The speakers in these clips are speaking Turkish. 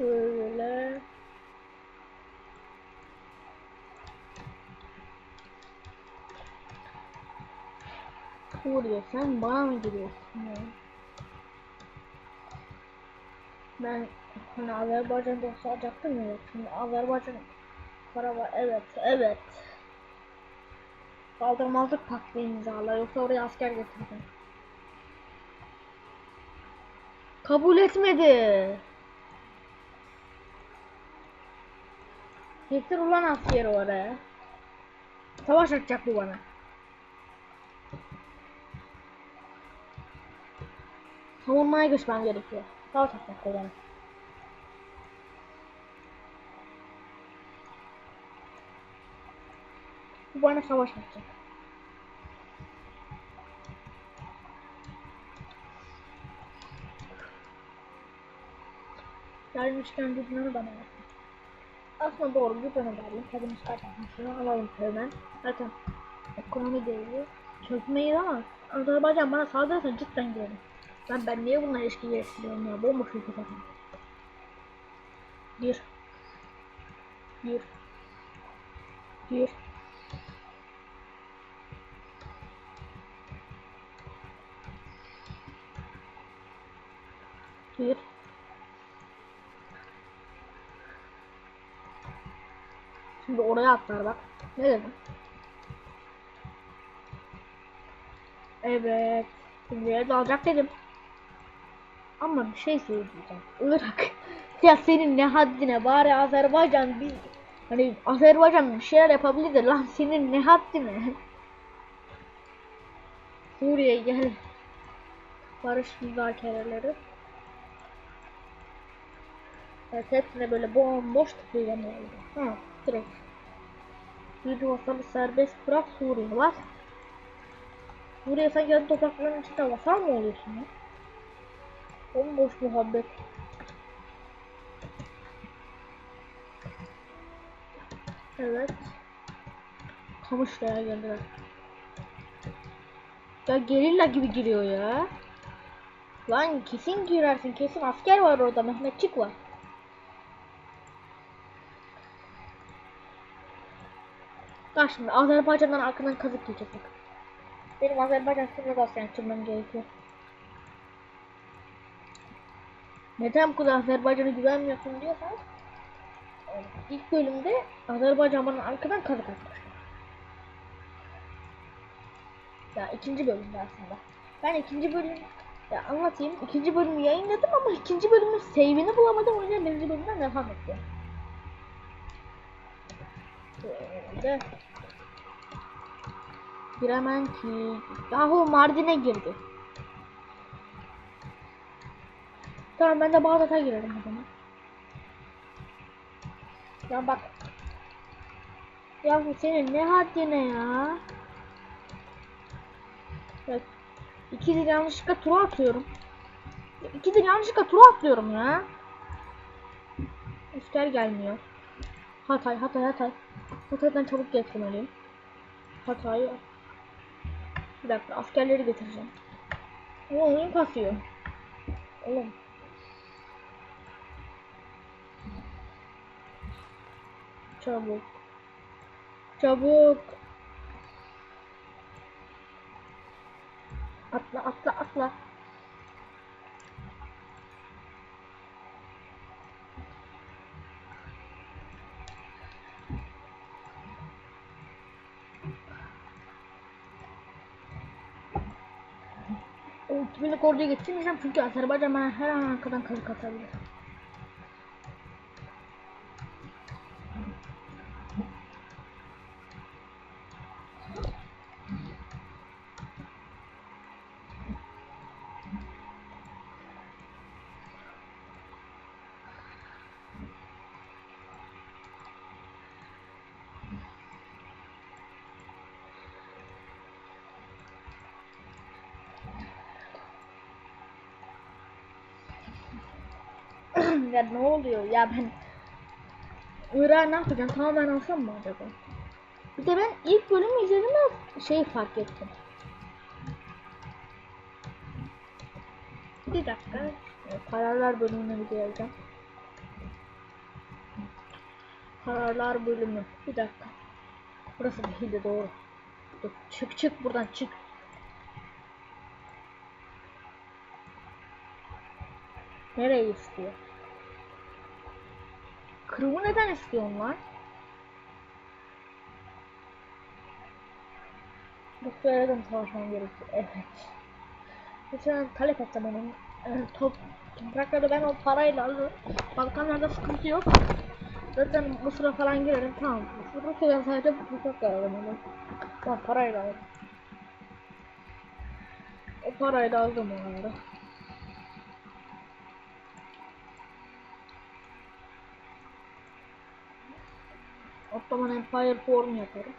Şöyle. Suriye sen bana mı giriyorsun ya? Ben hani Azerbaycan dostu alacaktım ya. Şimdi Azerbaycan para var. Evet, evet. Kaldırmazlık paktı imzala yoksa oraya asker getirdim. Kabul etmedi. Getir ulan askeri oraya. Savaş açacak bu bana. Savunmaya geçmem gerekiyor. Savaş açacak bu bana. Bu bana savaş açacak. Gelmişken da merak ettim. Aslında doğru da alayım. Tadını çıkartalım. Şunu alalım hemen. Zaten ekonomi değeri çökmeyiz ama Azerbaycan bana saldırırsa cidden girelim. Ben ben niye bununla ilişki geliştiriyorum ya? Bomboş ülke zaten. Bir. Bir. Bir. Bir. Şimdi oraya atlar bak. Ne dedim? Evet. Şimdiye dalacak dedim. Ama bir şey söyleyeceğim. Irak. Ya senin ne haddine bari Azerbaycan bir hani Azerbaycan bir şeyler yapabilir lan senin ne haddine. Suriye gel. Barış müzakereleri. Evet hepsine böyle bomboş tıklayacağım. Ha direkt. Bir vasalı serbest bırak Suriye var. Suriye sen kendi topraklarının içinde vasal mı oluyorsun ya? Bomboş muhabbet. Evet. Kamışla'ya geldiler. Ya gerilla gibi giriyor ya. Lan kesin girersin kesin asker var orada Mehmetçik var. Bak şimdi Azerbaycan'dan arkadan kazık yiyecek bak. Benim Azerbaycan sınırı aslen çıkmam gerekiyor. Neden bu kadar Azerbaycan'a güvenmiyorsun diyorsan ilk bölümde Azerbaycan bana arkadan kazık atmış. Ya ikinci bölümde aslında. Ben ikinci bölüm ya anlatayım. İkinci bölümü yayınladım ama ikinci bölümün save'ini bulamadım. O yüzden birinci bölümden devam ettim. Böyle. Giremem ki. Yahu Mardin'e girdi. Tamam ben de Bağdat'a girerim o zaman. Ya bak. Yahu senin ne haddine ya? Ya ikidir yanlışlıkla tura atıyorum. Ya ikidir yanlışlıkla tura atlıyorum ya. Asker gelmiyor. Hatay, Hatay, Hatay. Hatay'dan çabuk getirmeliyim. Hatay'ı bir dakika askerleri getireceğim. Ama oyun kasıyor. Oğlum. Çabuk. Çabuk. Atla atla atla. 2000'lik orduya getirmeyeceğim çünkü Azerbaycan bana her an arkadan kazık atabilir. ya ne oluyor ya ben Irak'ı ne yapacağım tamamen alsam mı acaba? Bir de ben ilk bölümü izledim de şey fark ettim. Bir dakika. Kararlar bölümüne bir geleceğim. Kararlar bölümü. Bir dakika. Burası değildi doğru. Dur, çık çık buradan çık. Nereye istiyor? Kırım'ı neden istiyorsun lan? Bu sırada mı savaşmam gerekiyor? Evet. Mesela talep etsem onun e, top, toprakları ben o parayla alırım. Balkanlarda sıkıntı yok. Zaten Mısır'a falan girerim tamam. Rusya'dan sadece bu topraklar alırım onu. Ben parayla alırım. O parayı da aldım onları. Ottoman Empire form yaparım.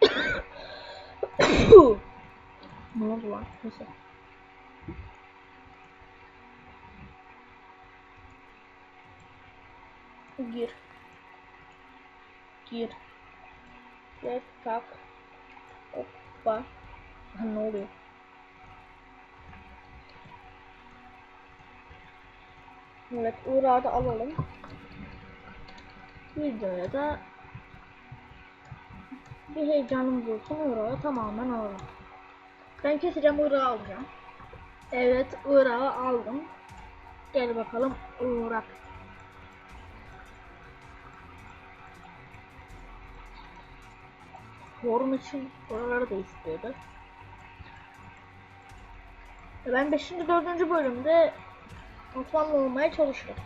ne oldu lan? Neyse. Gir. Gir. Ve tak. Hoppa. Ne oluyor? Evet, da alalım. Videoya da bir heyecanım olsun Irak'ı tamamen alalım. Ben keseceğim Irak'ı alacağım. Evet, Irak'ı aldım. Gel bakalım Irak. Forum için oraları da istiyordu. Ben 5. 4. bölümde Osmanlı olmaya çalışıyorum.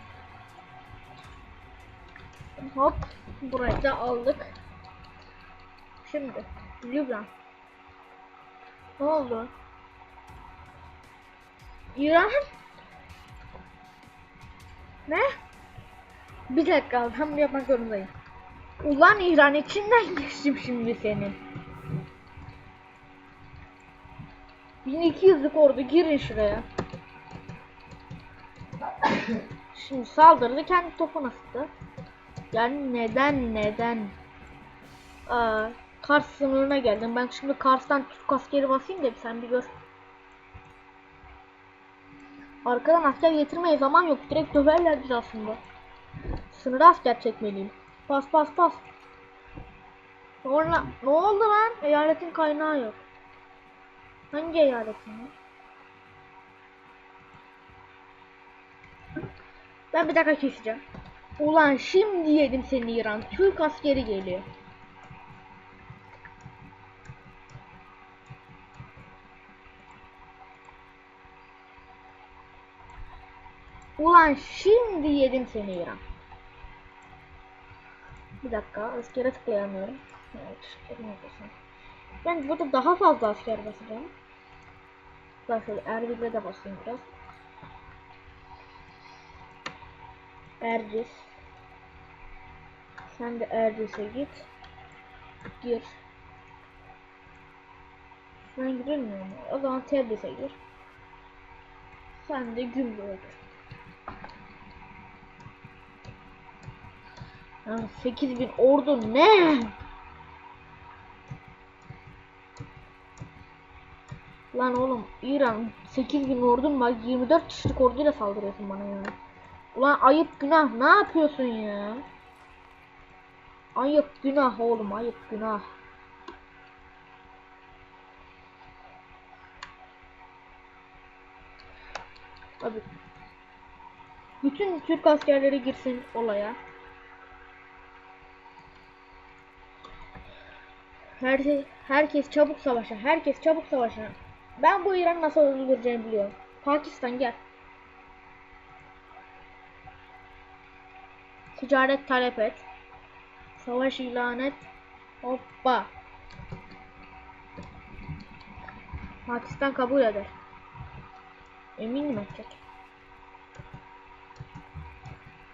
Hop burayı da aldık. Şimdi Lübnan. Ne oldu? İran? Ne? Bir dakika tam yapmak zorundayım. Ulan İran içinden geçtim şimdi senin. 1200'lük ordu girin şuraya. Şimdi saldırdı kendi topuna sıktı. Yani neden neden? Aa, Kars sınırına geldim. Ben şimdi Kars'tan Türk askeri basayım da sen bir gör. Arkadan asker getirmeye zaman yok. Direkt döverler biz aslında. Sınıra asker çekmeliyim. Bas bas bas. Sonra ne oldu lan? Eyaletin kaynağı yok. Hangi eyaletin ya? Ben bir dakika keseceğim. Ulan şimdi yedim seni İran. Türk askeri geliyor. Ulan şimdi yedim seni İran. Bir dakika askere tıklayamıyorum. Evet. Ben burada daha fazla asker basacağım. Ben şöyle Erbil'e de basayım biraz. Ercis. Sen de Ercis'e git. Gir. Sen girilmiyor mu? O zaman Tebriz'e gir. Sen de Gümrük'e gir. Yani 8000 ordu ne? Lan oğlum İran 8000 ordun var 24 kişilik orduyla saldırıyorsun bana ya. Ulan ayıp günah ne yapıyorsun ya? Ayıp günah oğlum ayıp günah. Abi. Bütün Türk askerleri girsin olaya. Herkes, herkes çabuk savaşa. Herkes çabuk savaşa. Ben bu İran nasıl öldüreceğini biliyorum. Pakistan gel. Ticaret talep et. Savaş ilan et. Hoppa. Pakistan kabul eder. Eminim edecek.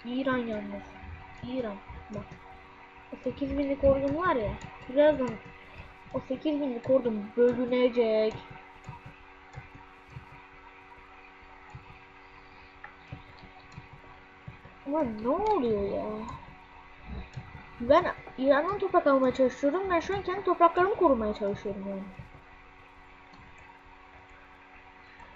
İran yalnız. İran. Bak. O 8000'lik ordum var ya. Birazdan o 8000'lik ordum bölünecek. Ulan ne oluyor ya? Ben İran'dan toprak almaya çalışıyorum. Ben şu an kendi topraklarımı korumaya çalışıyorum yani.